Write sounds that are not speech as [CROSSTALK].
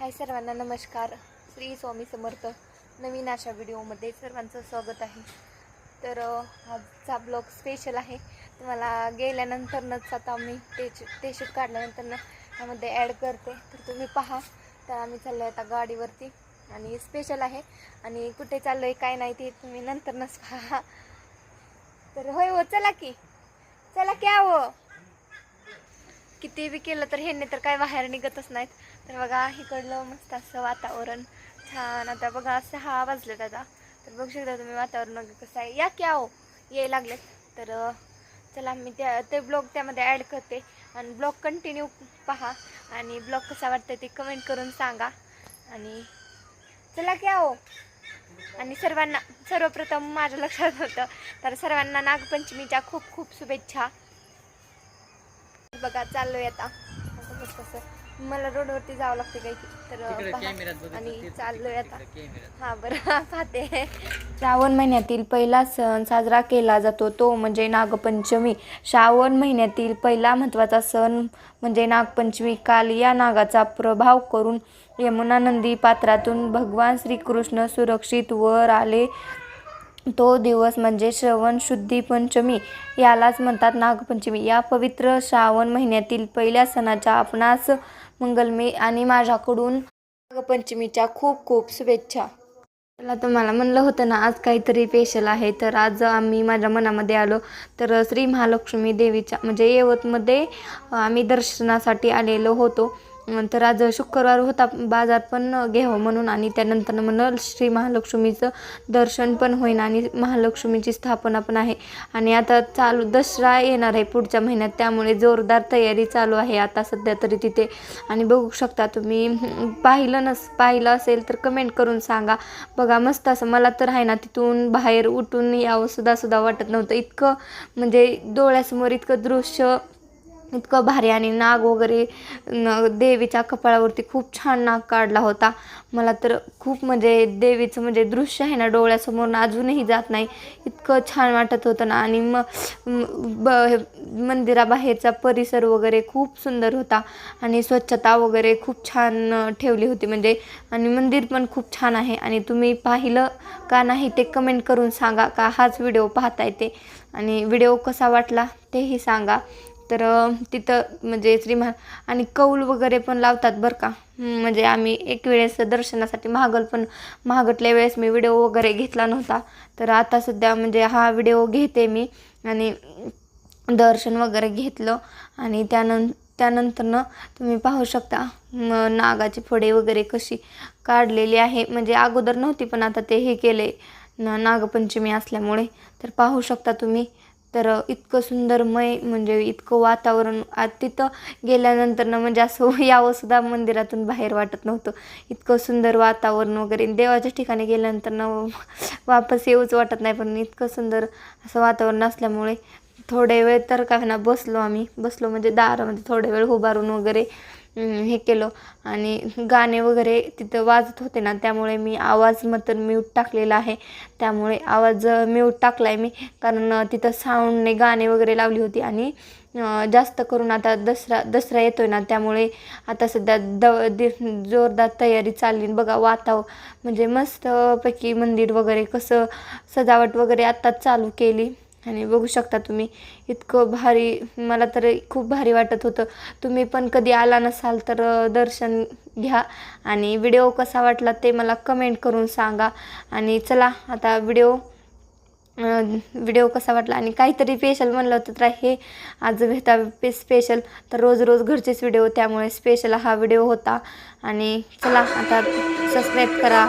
हाय सर्वांना नमस्कार. श्री स्वामी समर्थ. नवीन अशा व्हिडिओमध्ये सर्वांचं स्वागत आहे. तर आजचा ब्लॉग स्पेशल आहे. तुम्हाला गेल्यानंतरनंच आता मी ते ते शूट काढल्यानंतर त्यामध्ये ॲड करते. तर तुम्ही पहा. तर आम्ही चाललो आहे आता गाडीवरती आणि स्पेशल आहे. आणि कुठे चाललो आहे काय नाही ते तुम्ही नंतरनंच पहा. तर होय हो चला की. चला की आहो. किती बी केलं तर ह्यांनी तर काय बाहेर निघतच नाहीत. तर बघा इकडलं मस्त असं वातावरण. छान. आता बघा सहा वाजलेत आता. तर बघू शकता तुम्ही वातावरण कसं आहे. या की आहो ये लागलेत. तर चला मी त्या ते ब्लॉग त्यामध्ये ॲड करते. आणि ब्लॉग कंटिन्यू पहा. आणि ब्लॉग कसा वाटतं ते कमेंट करून सांगा. आणि चला की आहो आणि सर्वांना सर्वप्रथम माझ्या लक्षात होतं. तर सर्वांना नागपंचमीच्या खूप खूप शुभेच्छा. बघा चाललोय आता. कसं कसं. मला रोडवरती जावं लागते काही. तर पहा. आणि चाललोय आता. हा बरं. पाहते. श्रावण महिन्यातील पहिला सण साजरा केला जातो. तो म्हणजे नागपंचमी. श्रावण महिन्यातील पहिला महत्त्वाचा सण म्हणजे नागपंचमी. काल या नागाचा प्रभाव करून यमुना नदी पात्रातून भगवान श्रीकृष्ण सुरक्षित वर आले. तो दिवस म्हणजे श्रवण शुद्धी पंचमी यालाच म्हणतात नागपंचमी. या पवित्र श्रावण महिन्यातील पहिल्या सणाच्या आपणास मंगलमय आणि माझ्याकडून नागपंचमीच्या खूप खूप शुभेच्छा. मला तुम्हाला म्हणलं होतं ना आज काहीतरी स्पेशल आहे. तर आज आम्ही माझ्या मनामध्ये आलो. तर श्री महालक्ष्मी देवीच्या म्हणजे यवतमध्ये आम्ही दर्शनासाठी आलेलो होतो. तर आज शुक्रवार होता बाजार पण घ्यावं म्हणून आणि त्यानंतर म्हणून श्री महालक्ष्मीचं दर्शन पण होईन आणि महालक्ष्मीची स्थापना पण आहे. आणि आता चालू दसरा येणार आहे पुढच्या महिन्यात त्यामुळे जोरदार तयारी चालू आहे आता सध्या तरी तिथे. आणि बघू शकता तुम्ही पाहिलं नस पाहिलं असेल तर कमेंट करून सांगा. बघा मस्त असं मला तर आहे ना तिथून बाहेर उठून यावं सुद्धा सुद्धा वाटत नव्हतं. इतकं म्हणजे डोळ्यासमोर इतकं दृश्य इतकं भारी आणि नाग वगैरे न देवीच्या कपाळावरती खूप छान नाग काढला होता. मला तर खूप म्हणजे देवीचं म्हणजे दृश्य आहे ना डोळ्यासमोर अजूनही जात नाही. इतकं छान वाटत होतं ना आणि मग ब मंदिराबाहेरचा परिसर वगैरे खूप सुंदर होता आणि स्वच्छता वगैरे खूप छान ठेवली होती म्हणजे आणि मंदिर पण खूप छान आहे आणि तुम्ही पाहिलं का नाही ते कमेंट करून सांगा का हाच व्हिडिओ पाहताय ते आणि व्हिडिओ कसा वाटला तेही सांगा. तर तिथं म्हणजे श्रीमान आणि कौल वगैरे पण लावतात बरं का. म्हणजे आम्ही एक वेळेस दर्शनासाठी महागल पण महागटल्या वेळेस मी व्हिडिओ वगैरे घेतला नव्हता. तर आता सध्या म्हणजे हा व्हिडिओ घेते मी आणि दर्शन वगैरे घेतलं आणि त्यानं त्यानंतरनं तुम्ही पाहू शकता नागाची फळे वगैरे कशी काढलेली आहे. म्हणजे अगोदर नव्हती पण आता ते हे केले. न नागपंचमी असल्यामुळे. तर पाहू शकता तुम्ही. तर इतकं सुंदरमय म्हणजे इतकं वातावरण तिथं गेल्यानंतर ना म्हणजे असं [LAUGHS] यावं सुद्धा मंदिरातून बाहेर वाटत नव्हतं. इतकं सुंदर वातावरण वगैरे. देवाच्या ठिकाणी गेल्यानंतर ना [LAUGHS] वापस येऊच वाटत नाही. पण इतकं सुंदर असं वातावरण असल्यामुळे थोडे वेळ तर का ना बसलो आम्ही. बसलो म्हणजे दारामध्ये थोडे वेळ उभारून वगैरे. हे केलं. आणि गाणे वगैरे तिथं वाजत होते ना त्यामुळे मी आवाज मात्र म्यूट टाकलेला आहे. त्यामुळे आवाज म्यूट टाकला आहे मी. कारण तिथं साऊंडने गाणे वगैरे लावली होती. आणि जास्त करून आता दसरा दसरा येतो आहे ना त्यामुळे आता सध्या द दि जोरदार तयारी चालली. बघा वाताव म्हणजे मस्तपैकी मंदिर वगैरे कसं सजावट वगैरे आत्ताच चालू केली. आणि बघू शकता तुम्ही इतकं भारी मला तर खूप भारी वाटत होतं. तुम्ही पण कधी आला नसाल तर दर्शन घ्या. आणि व्हिडिओ कसा वाटला ते मला कमेंट करून सांगा. आणि चला आता व्हिडिओ व्हिडिओ कसा वाटला? आणि काहीतरी स्पेशल म्हणलं होतं तर हे आज भेटा स्पेशल तर रोज रोज घरचेच व्हिडिओ त्यामुळे स्पेशल हा व्हिडिओ होता. आणि चला आता सबस्क्राईब करा.